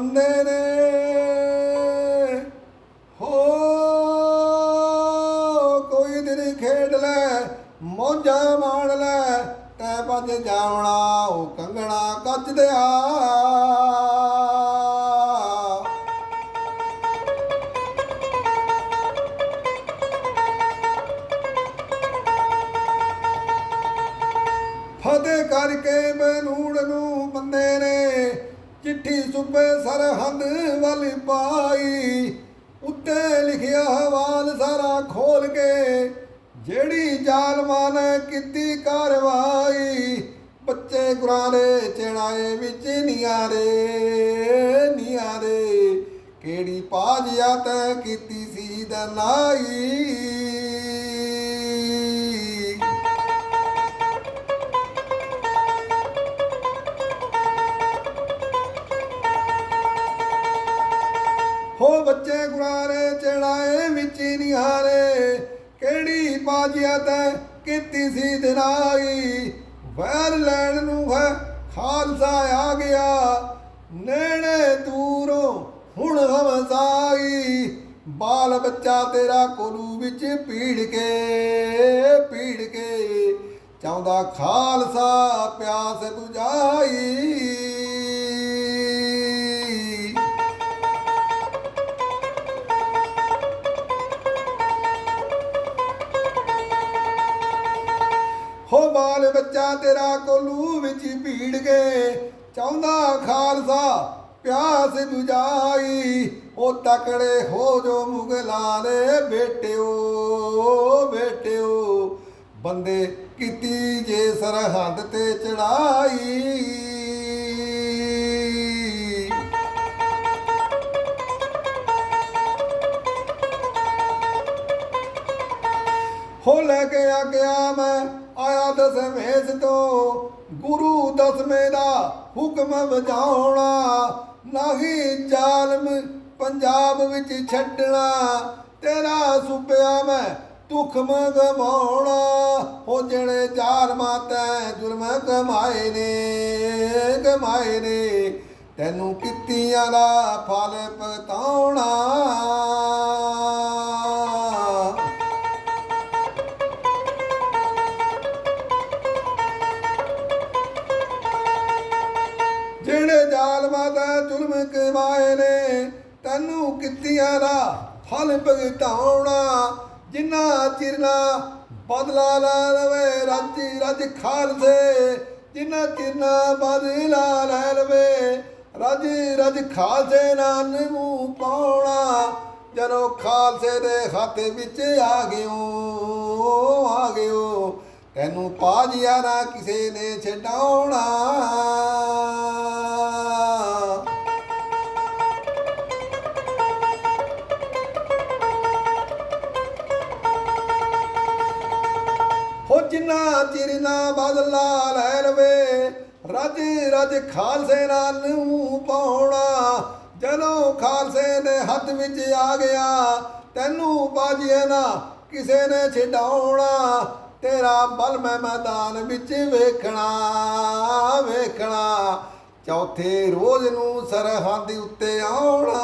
ਬੰਦੇ ਨੇ ਹੋ ਕੋਈ ਦਿਨ ਖੇਡ ਲੈ, ਮੋਜਾਂ ਮਾਣ ਲੈ ਤੈ ਭੱਜ ਜਾਵਣਾ, ਉਹ ਕੰਗਣਾ ਕੱਚ ਦਿਆ ਫਤਿਹ ਕਰਕੇ ਬਨੂੜ ਨੂੰ ਬੰਦੇ ਨੇ ਚਿੱਠੀ ਸੁਬੇ ਸਰਹੰਦ ਵੱਲ ਪਾਈ। ਉੱਤੇ ਲਿਖਿਆ ਹਵਾਲ ਸਾਰਾ ਖੋਲ ਕੇ, ਜਿਹੜੀ ਜ਼ਾਲਮਾਂ ਨੇ ਕੀਤੀ ਕਾਰਵਾਈ। ਬੱਚੇ ਗੁਰਾਂ ਦੇ ਚੜਾਏ ਵਿੱਚ ਨਿਆਰੇ ਨਿਆਰੇ ਕਿਹੜੀ ਪਾਜਿਆ ਤੈ ਕੀਤੀ ਸੀ ਦਨਾਈ ਹੋ ਬੱਚੇ ਗੁਰਾਰੇ, ਚੜਾਏ ਵਿੱਚ ਨਿਹਾਰੇ ਕਿਹੜੀ ਬਾਜਿਆ ਤੈ ਕੀਤੀ ਸੀ ਦਿਨਾਈ। ਵੈਰ ਲੈਣ ਨੂੰ ਹੈ, ਖਾਲਸਾ ਆ ਗਿਆ। ਨੇੜੇ ਦੂਰੋਂ ਹੁਣ ਹਮਸਾਈ ਬਾਲ ਬੱਚਾ ਤੇਰਾ ਕੋਲੂ ਵਿੱਚ ਪੀੜ ਕੇ ਪੀੜ ਕੇ। ਚਾਹੁੰਦਾ ਖਾਲਸਾ ਪਿਆਸ 부 ਬਾਲ ਬੱਚਾ ਤੇਰਾ ਕੋਲੂ ਵਿੱਚ ਭੀੜ ਗਏ ਚਾਹੁੰਦਾ ਖਾਲਸਾ, ਪਿਆਸ 부ਝਾਈ ਉਹ ਤਕੜੇ ਹੋ ਜੋ ਮੁਗਲਾਂ ਦੇ ਬੇਟਿਓ ਬੇਟਿਓ ਬੰਦੇ ਕੀਤੀ ਜੇ ਸਰਹੰਦ ਤੇ ਚੜਾਈ ਹੋ ਲੈ ਕੇ ਆ ਗਿਆ ਮੈਂ ਆਇਆ ਦਸਵੇਂ ਤੋਂ। ਗੁਰੂ ਦਸਵੇਂ ਦਾ ਹੁਕਮ ਵਜਾਉਣਾ, ਨਹੀਂ ਜ਼ਾਲਮ ਪੰਜਾਬ ਵਿੱਚ ਛੱਡਣਾ, ਤੇਰਾ ਸੁਪਿਆ ਮੈਂ ਤੁਖਮ ਗਵਾਉਣਾ ਹੋ ਜਿਹੜੇ ਜ਼ਾਲਮਾਂ ਤੈ ਜ਼ੁਲਮ ਕਮਾਏ ਨੇ ਕਮਾਏ ਨੇ, ਤੈਨੂੰ ਕੀਤੀਆਂ ਦਾ ਫਲ ਪਤਾਉਣਾ। ਜ਼ਾਲਮਾਂ ਦਾ ਜ਼ੁਲਮ ਕਮਾਏ ਨੇ। ਤੈਨੂੰ ਕਿੱਤਿਆਂ ਦਾ ਫਲ ਭਗਤਾਉਣਾ, ਜਿੰਨਾ ਚਿਰ ਨਾ ਬਦਲਾ ਲੈ ਲਵੇ ਰੱਜ ਰਜ ਖਾਲਸੇ, ਜਿੰਨਾ ਚਿਰ ਨਾ ਬਦਲਾ ਲੈ ਲਵੇ ਰੱਜ ਰਜ ਖਾਲਸੇ ਨਾਲ ਮੂੰਹ ਪਾਉਣਾ। ਜਦੋਂ ਖਾਲਸੇ ਦੇ ਹੱਥ ਵਿੱਚ ਆ ਗਿਓ ਆ ਗਿਓ, ਤੈਨੂੰ ਪਾਜਿਆ ਨਾ ਕਿਸੇ ਨੇ ਛਡਾਉਣਾ। ਹੋ ਚਿਰ ਨਾ ਬਦਲਾ ਲੈ ਲਵੇ। ਰੱਜ ਰੱਜ ਖਾਲਸੇ ਨਾਲ ਨੂੰ ਪਾਉਣਾ। ਜਦੋਂ ਖਾਲਸੇ ਦੇ ਹੱਥ ਵਿੱਚ ਆ ਗਿਆ, ਤੈਨੂੰ ਬਾਜੀਏ ਨਾ ਕਿਸੇ ਨੇ ਛਡਾਉਣਾ। ਤੇਰਾ ਬਲ ਮੈਂ ਮੈਦਾਨ ਵਿੱਚ ਵੇਖਣਾ ਵੇਖਣਾ। ਚੌਥੇ ਰੋਜ਼ ਨੂੰ ਸਰਹੰਦ ਉੱਤੇ ਆਉਣਾ।